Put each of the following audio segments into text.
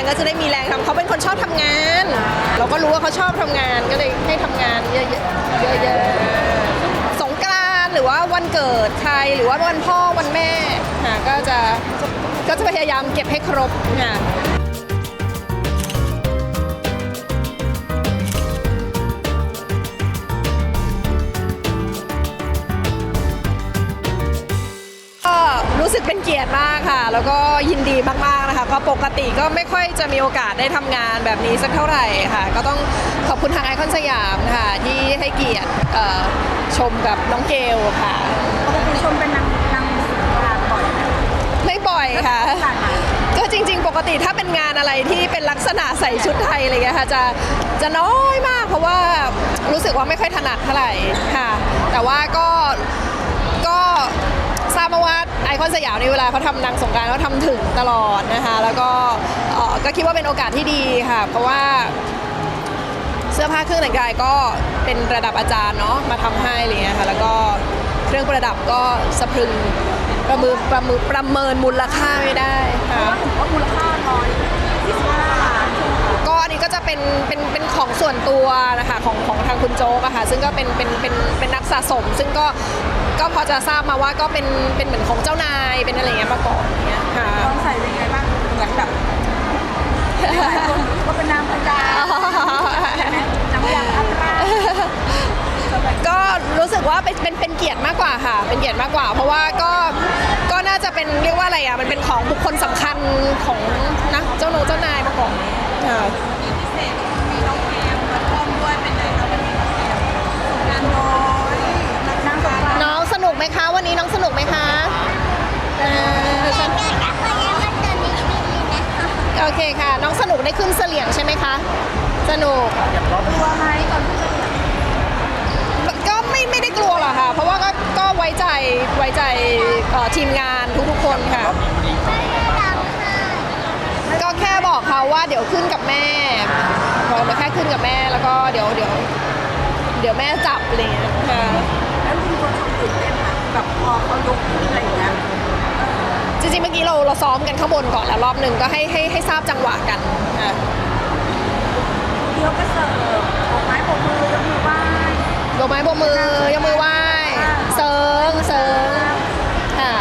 รงก็จะได้มีแรงทำเขาเป็นคนชอบทำงาน เราก็รู้ว่าเขาชอบทำงานก็เลยให้ทำงานเยอะๆเยอะๆสงกรานต์หรือว่าวันเกิดใครหรือว่าวันพ่อวันแม่ค่ะก็จะก็จะพยายามเก็บให้ครบค่ะ กเป็นเกียรติมากค่ะ แล้วก็ยินดีมากๆนะคะ ก็ปกติก็ไม่ค่อยจะมีโอกาสได้ทำงานแบบนี้สักเท่าไหร่ค่ะ ก็ต้องขอบคุณทางไอคอนสยามค่ะ ที่ให้เกียรติเอ่อชมกับน้องเกลค่ะปกติชมเป็นนางนางสงกรานต์บ่อยไหมไม่บ่อยค่ะขนาดไหนก็จริง ๆ ปกติถ้าเป็นงานอะไรที่เป็นลักษณะใส่ชุดไทยอะไรเงี้ยค่ะจะจะน้อยมากเพราะว่ารู้สึกว่าไม่ค่อยถนัดเท่าไหร่ค่ะ แต่ว่าก็ก็ ทราบมาว่าไอคอนสยามในเวลาเขาทำนางสงกรารเขาทำถึงตลอดนะคะ แล้วก็เอ่อก็คิดว่าเป็นโอกาสที่ดีค่ะ เพราะว่าเสื้อผ้าเครื่องแต่งกายก็เป็นระดับอาจารย์เนาะมาทำให้อะไรเงี้ยค่ะแล้วก็เครื่องประดับก็สะพรึงประมือประมือประเมินมูลค่าไม่ได้เพค่ะราะว่าเห็นว่ามูลค่าร้อยยี่สิบห้าล้านก็อันนี้ก็จะเป็นเป็นเป็นของส่วนตัวนะคะของของทางคุณโจ๊กอะค่ะซึ่งก็เป็นเป็นเป็นเป็นนักสะสม ซึ่งก็ ก็พอจะทราบมาว่าก็เป็นเป็นเหมือนของเจ้านายเป็นอะไรอย่างเงี้ยมาก่อนอย่างเงี้ยค่ะลองใส่เป็นไงบ้างเหมือนแบบหลายคนก็เป็นนางประจาใช่ไหมนางพยาอัตราก็รู้สึกว่าเป็นเป็นเป็นเกียรติมากกว่าค่ะ เป็นเกียรติมากกว่า เพราะว่าก็ก็น่าจะเป็นเรียกว่าอะไรอะมันเป็นของบุคคลสำคัญของนะเจ้าโนเจ้านาย ได้ขึ้นเสลี่ยงใช่ไหมคะ สนุกกลัวไหมตอนที่จะก็ไม่ไม่ได้กลัวหรอกค่ะ เพราะว่าก็ก็ไว้ใจไว้ใจเอ่อทีมงานทุกๆคนค่ะ ก็แค่บอกเขาว่าเดี๋ยวขึ้นกับแม่บอกมาแค่ขึ้นกับแม่แล้วก็เดี๋ยวเดี๋ยวเดี๋ยวแม่จับอะไรอย่างเงี้ยค่ะ แล้วมีคนชมตื่นเต้นไหมแบบพอเขายกขึ้นอะไรอย่างเงี้ย จริงๆเมื่อกี้เราเราซ้อมกันข้างบนก่อนแล้วรอบหนึ่งก็ให้ให้ให้ทราบจังหวะกันค่ะเดี๋ยวก็เสิร์ฟโบกไม้โบกมือยกมือไหว้โบกไม้โบกมือยกมือไหว้เซิงเซิงค่ะ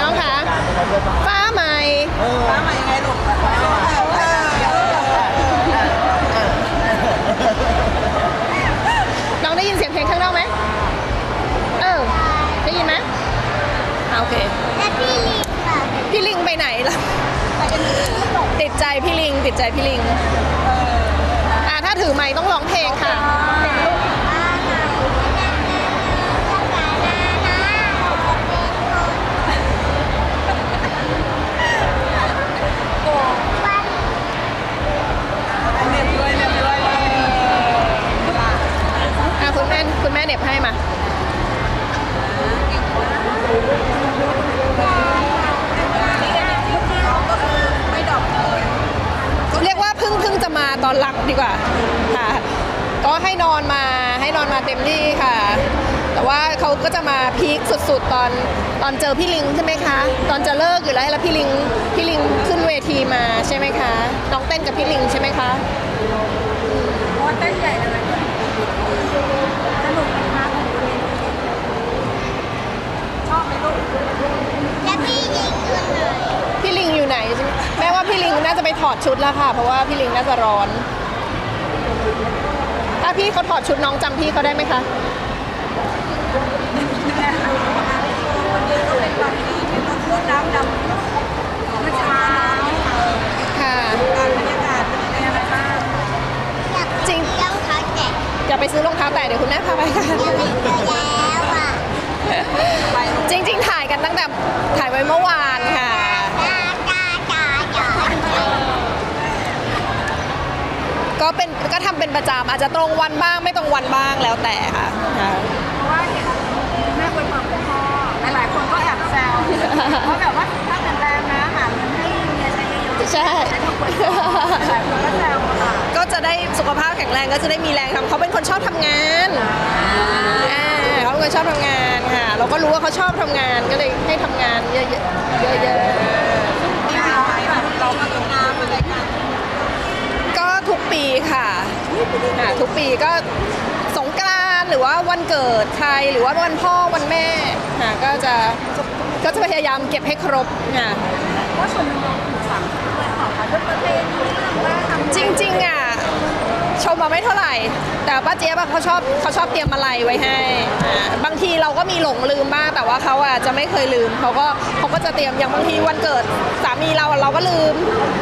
น้องคะฟ้าใหม่ฟ้า ใจพี่ลิงติดใจพี่ลิงอ่าถ้าถือไม้ต้องร้องเพลงค่ะ เน็บเลยเน็บเลย อะคุณแม่คุณแม่เหน็บให้มา ก็คือไม่ดอกเลย เรียกว่าเพิ่งเพิ่งจะ มาตอนหลังดีกว่าค่ะ ก็ให้นอนมาให้นอนมาเต็มที่ค่ะ แต่ว่าเขาก็จะมาพีคสุดๆ ตอนตอนเจอพี่ลิงใช่ไหมคะ ตอนจะเลิกอยู่แล้วแล้วพี่ลิงพี่ลิงขึ้นเวทีมาใช่ไหมคะน้องเต้นกับพี่ลิงใช่ไหมคะเพราะเต้นใหญ่เลยสนุกไหมคะชอบไหมลูก พี่ลิงอยู่ไหนใช่ไหม แม่ว่าพี่ลิงน่าจะไปถอดชุดแล้วค่ะ เพราะว่าพี่ลิงน่าจะร้อน ถ้าพี่เขาถอดชุดน้องจำพี่เขาได้ไหมคะวันนี้ก็เป็นวันที่เป็นรถรถน้ำดำเมื่อเช้าค่ะ การบรรยากาศเป็นยังไงบ้างจริงอย่าไปซื้อรองเท้าแตะเดี๋ยวคุณแม่พาไปค่ะไปจริง ๆ ถ่ายกันตั้งแต่ถ่ายไว้เมื่อวานค่ะ ก็เป็นก็ทำเป็นประจำอาจจะตรงวันบ้างไม่ตรงวันบ้างแล้วแต่ค่ะค่ะ เพราะว่าเห็นแม่เป็นความคุณพ่อหลายๆคนก็แอบแซวว่าแบบว่าถ้าแข็งแรงนะหาเงินให้เมียใช้เยอะๆใช่ใช้ทุกคนหลายคนก็แซวค่ะก็จะได้สุขภาพแข็งแรงก็จะได้มีแรงทำเขาเป็นคนชอบทำงานอ่าเขาเป็นคนชอบทำงานค่ะแล้วเราก็รู้ว่าเขาชอบทำงานก็เลยให้ทำงานเยอะๆเยอะๆ เรามาทำงานอะไรกันก็ทุก ปีค่ะอ่าทุกปีก็สงกรานต์หรือว่าวันเกิดใครหรือว่าวันพ่อวันแม่ค่ะก็จะก็จะพยายามเก็บให้ครบค่ะ ว่าส่วนหนึ่งเราถูกฝังด้วยหรอคะด้วยประเพณีเรื่องว่าทำจริงๆอะชมมาไม่เท่าไหร่ แต่ป้าเจี๊ยบอะเขาชอบเขาชอบเตรียมมาลัยไว้ให้อ่าบางทีเราก็มีหลงลืมบ้างแต่ว่าเขาอะจะไม่เคยลืมเขาก็เขาก็จะเตรียมอย่างบางทีวันเกิดสามีเราอะเราก็ลืม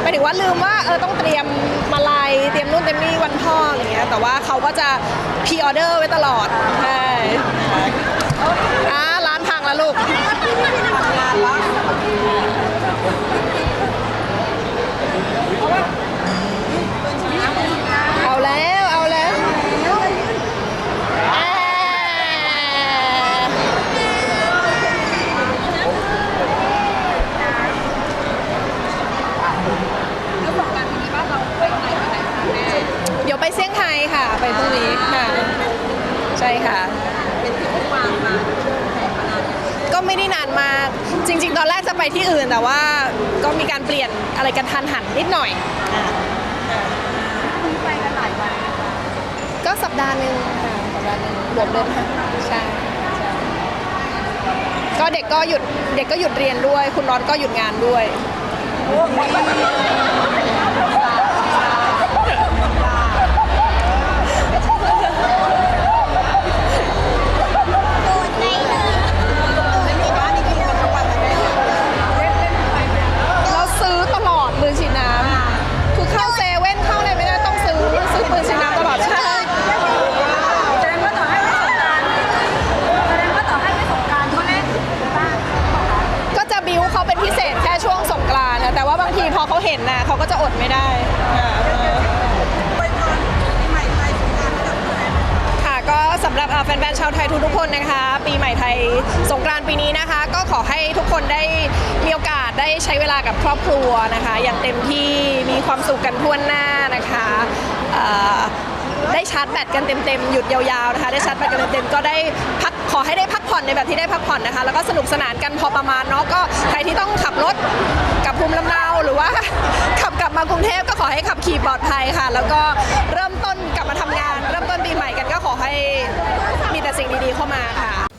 ไปถึงว่าลืมว่าเออต้องเตรียมมาลัย เตรียมนู่นเตรียมนี่วันพ่ออะไรเงี้ยแต่ว่าเขาก็จะพรีออเดอร์ไว้ตลอดใช่อ่าร้านพังแล้วลูก เอาแล้วเอาแล้วอ่า แล้วบอกการทีนี้ว่าเราไปไหนมาไหนคะแม่ เดี๋ยวไปเซี่ยงไฮ้ค่ะ ไปพรุ่งนี้ค่ะ ใช่ค่ะ เป็นที่วางมาแผนมานาน ก็ ไม่ได้นานมาก จริง ๆ ตอนแรกจะไปที่อื่นแต่ว่าก็มีการเปลี่ยนอะไรกันทันหันนิดหน่อยอ่าคุยไปกันหลายวันนะคะก็สัปดาห์หนึ่งค่ะสัปดาห์หนึ่งรวมเดินทางใช่ใช่ก็เด็กก็หยุดเด็กก็หยุดเรียนด้วย คุณน็อตก็หยุดงานด้วยเรา ห็นน่ะเขาก็จะอดไม่ได้อ่าค่ะก็สำหรับอ่าแฟนๆชาวไทยทุกๆคนนะคะ ปีใหม่ไทยสงกรานต์ปีนี้นะคะ ก็ขอให้ทุกคนได้มีโอกาสได้ใช้เวลากับครอบครัวนะคะ อย่างเต็มที่มีความสุขกันทั่วหน้านะคะอ่อได้ชาร์จแบตกันเต็มๆหยุดยาวๆนะคะ ได้ชาร์จแบตกันเต็มๆก็ได้พักขอให้ได้พักผ่อนในแบบที่ได้พักผ่อนนะคะ แล้วก็สนุกสนานกันพอประมาณเนาะก็ใครที่ต้องขับรถ ภูมิลำเนาหรือว่า ขับกลับมากรุงเทพก็ขอให้ขับขี่ปลอดภัยค่ะ แล้วก็เริ่มต้นกลับมาทำงาน เริ่มต้นปีใหม่กันก็ขอให้มีแต่สิ่งดีๆเข้ามาค่ะ